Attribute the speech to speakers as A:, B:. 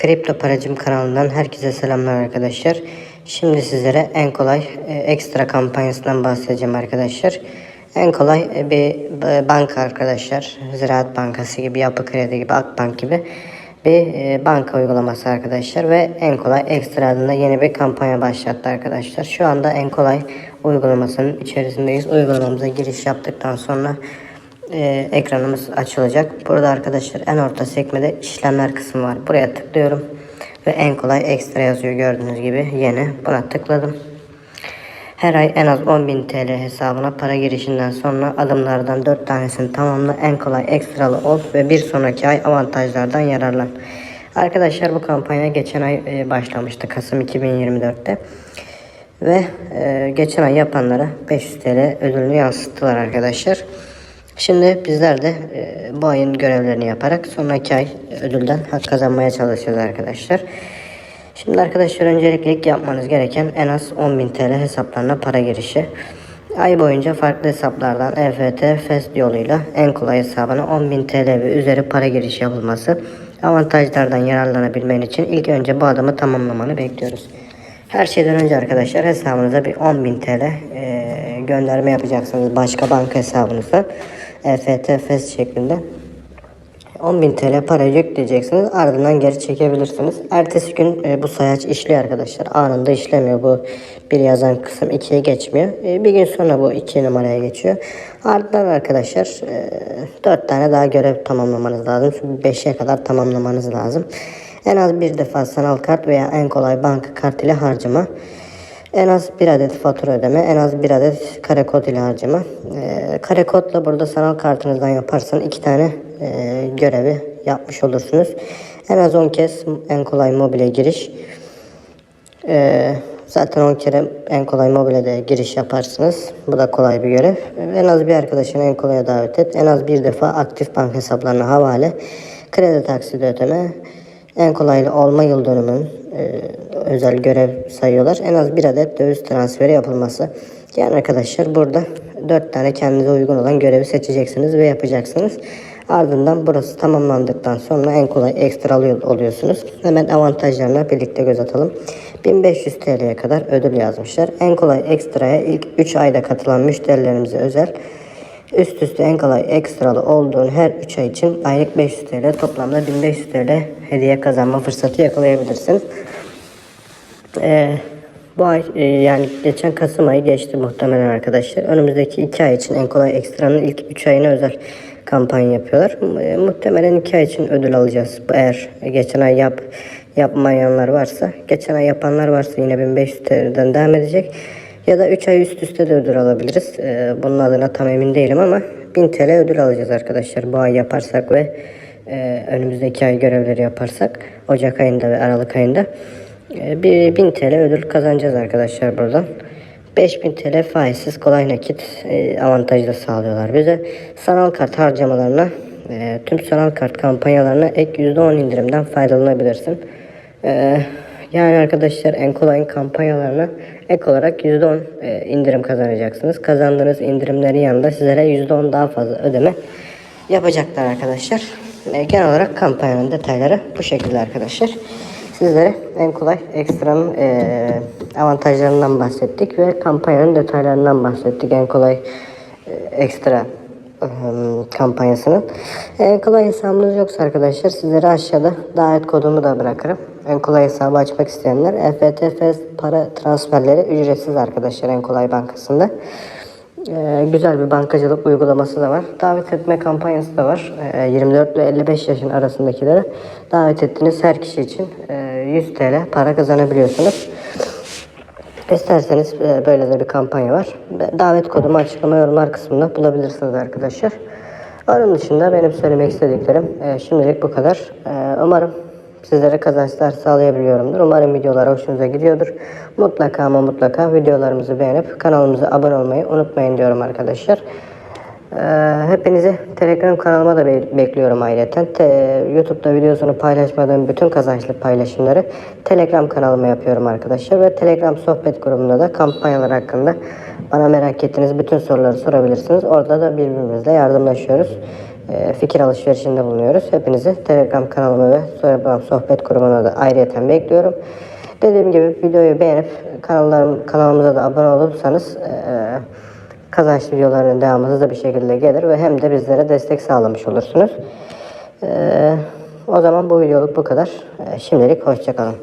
A: Kripto Paracım kanalından herkese selamlar arkadaşlar. Şimdi sizlere en kolay e, ekstra kampanyasından bahsedeceğim arkadaşlar. En kolay e, bir e, banka arkadaşlar. Ziraat Bankası gibi, Yapı Kredi gibi, Akbank gibi bir banka uygulaması arkadaşlar. Ve en kolay ekstra adında yeni bir kampanya başlattı arkadaşlar. Şu anda en kolay uygulamasının içerisindeyiz. Uygulamamıza giriş yaptıktan sonra e, ekranımız açılacak. Burada arkadaşlar en orta sekmede işlemler kısmı var. Buraya tıklıyorum ve en kolay ekstra yazıyor gördüğünüz gibi yeni. Buna tıkladım. Her ay en az 10.000 TL hesabına para girişinden sonra adımlardan 4 tanesini tamamla en kolay ekstralı ol ve bir sonraki ay avantajlardan yararlan. Arkadaşlar bu kampanya geçen ay e, başlamıştı Kasım 2024'te. Ve e, geçen ay yapanlara 500 TL ödülünü yansıttılar arkadaşlar. Şimdi bizler de e, bu ayın görevlerini yaparak sonraki ay ödülden hak kazanmaya çalışacağız arkadaşlar. Şimdi arkadaşlar öncelikle ilk yapmanız gereken en az 10.000 TL hesaplarına para girişi. Ay boyunca farklı hesaplardan EFT, FEST yoluyla en kolay hesabına 10.000 TL ve üzeri para girişi yapılması. Avantajlardan yararlanabilmen için ilk önce bu adımı tamamlamanı bekliyoruz. Her şeyden önce arkadaşlar hesabınıza bir 10.000 TL e, gönderme yapacaksınız başka banka hesabınıza. EFT, FES şeklinde. 10.000 TL para yükleyeceksiniz. Ardından geri çekebilirsiniz. Ertesi gün e, bu sayaç işliyor arkadaşlar. Anında işlemiyor. Bu bir yazan kısım 2'ye geçmiyor. E, bir gün sonra bu 2 numaraya geçiyor. Ardından arkadaşlar e, 4 tane daha görev tamamlamanız lazım. 5'e kadar tamamlamanız lazım. En az bir defa sanal kart veya en kolay banka kart ile harcama. En az bir adet fatura ödeme, en az bir adet kare kod ile harcama. Ee, kare kodla burada sanal kartınızdan yaparsan iki tane e, görevi yapmış olursunuz. En az 10 kez en kolay mobile giriş. Ee, zaten 10 kere en kolay mobile de giriş yaparsınız. Bu da kolay bir görev. En az bir arkadaşını en kolaya davet et. En az bir defa aktif banka hesaplarına havale. Kredi taksidi ödeme. En kolaylı olma yıl dönümünün e, özel görev sayıyorlar. En az bir adet döviz transferi yapılması. Yani arkadaşlar burada 4 tane kendinize uygun olan görevi seçeceksiniz ve yapacaksınız. Ardından burası tamamlandıktan sonra en kolay ekstra oluyorsunuz. Hemen avantajlarına birlikte göz atalım. 1500 TL'ye kadar ödül yazmışlar. En kolay ekstraya ilk 3 ayda katılan müşterilerimize özel Üst üste en kolay ekstralı olduğun her 3 ay için aylık 500 TL toplamda 1500 TL hediye kazanma fırsatı yakalayabilirsiniz. Ee, bu ay e, yani geçen Kasım ayı geçti muhtemelen arkadaşlar. Önümüzdeki 2 ay için en kolay ekstranın ilk 3 ayına özel kampanya yapıyorlar. E, muhtemelen 2 ay için ödül alacağız. Eğer geçen ay yap yapmayanlar varsa, geçen ay yapanlar varsa yine 1500 TL'den devam edecek. Ya da 3 ay üst üste de ödül alabiliriz. Ee, bunun adına tam emin değilim ama 1000 TL ödül alacağız arkadaşlar. Bu ay yaparsak ve e, önümüzdeki ay görevleri yaparsak Ocak ayında ve Aralık ayında e, bir 1000 TL ödül kazanacağız arkadaşlar buradan. 5000 TL faizsiz kolay nakit e, avantajı da sağlıyorlar bize. Sanal kart harcamalarına e, tüm sanal kart kampanyalarına ek %10 indirimden faydalanabilirsin. E, yani arkadaşlar en kolayın kampanyalarına ek olarak %10 e, indirim kazanacaksınız. Kazandığınız indirimlerin yanında sizlere %10 daha fazla ödeme yapacaklar arkadaşlar. E, genel olarak kampanyanın detayları bu şekilde arkadaşlar. Sizlere en kolay ekstranın e, avantajlarından bahsettik ve kampanyanın detaylarından bahsettik. En kolay ekstra kampanyasının. En kolay hesabınız yoksa arkadaşlar sizlere aşağıda davet kodumu da bırakırım. En kolay hesabı açmak isteyenler EFT FES para transferleri ücretsiz arkadaşlar en kolay bankasında. Ee, güzel bir bankacılık uygulaması da var. Davet etme kampanyası da var. Ee, 24 ile 55 yaşın arasındakilere davet ettiğiniz her kişi için e, 100 TL para kazanabiliyorsunuz. İsterseniz e, böyle de bir kampanya var. Davet kodumu açıklama yorumlar kısmında bulabilirsiniz arkadaşlar. Onun dışında benim söylemek istediklerim e, şimdilik bu kadar. E, umarım sizlere kazançlar sağlayabiliyorumdur. Umarım videolar hoşunuza gidiyordur. Mutlaka ama mutlaka videolarımızı beğenip kanalımıza abone olmayı unutmayın diyorum arkadaşlar. Ee, hepinizi Telegram kanalıma da be bekliyorum ayrıca. YouTube'da videosunu paylaşmadığım bütün kazançlı paylaşımları Telegram kanalıma yapıyorum arkadaşlar. Ve Telegram sohbet grubunda da kampanyalar hakkında bana merak ettiğiniz bütün soruları sorabilirsiniz. Orada da birbirimizle yardımlaşıyoruz. e, fikir alışverişinde bulunuyoruz. Hepinizi Telegram kanalıma ve Soyabam Sohbet grubuna da ayrıyeten bekliyorum. Dediğim gibi videoyu beğenip kanallarım, kanalımıza da abone olursanız e, kazançlı videoların devamı hızlı bir şekilde gelir ve hem de bizlere destek sağlamış olursunuz. E, o zaman bu videoluk bu kadar. E, şimdilik hoşçakalın.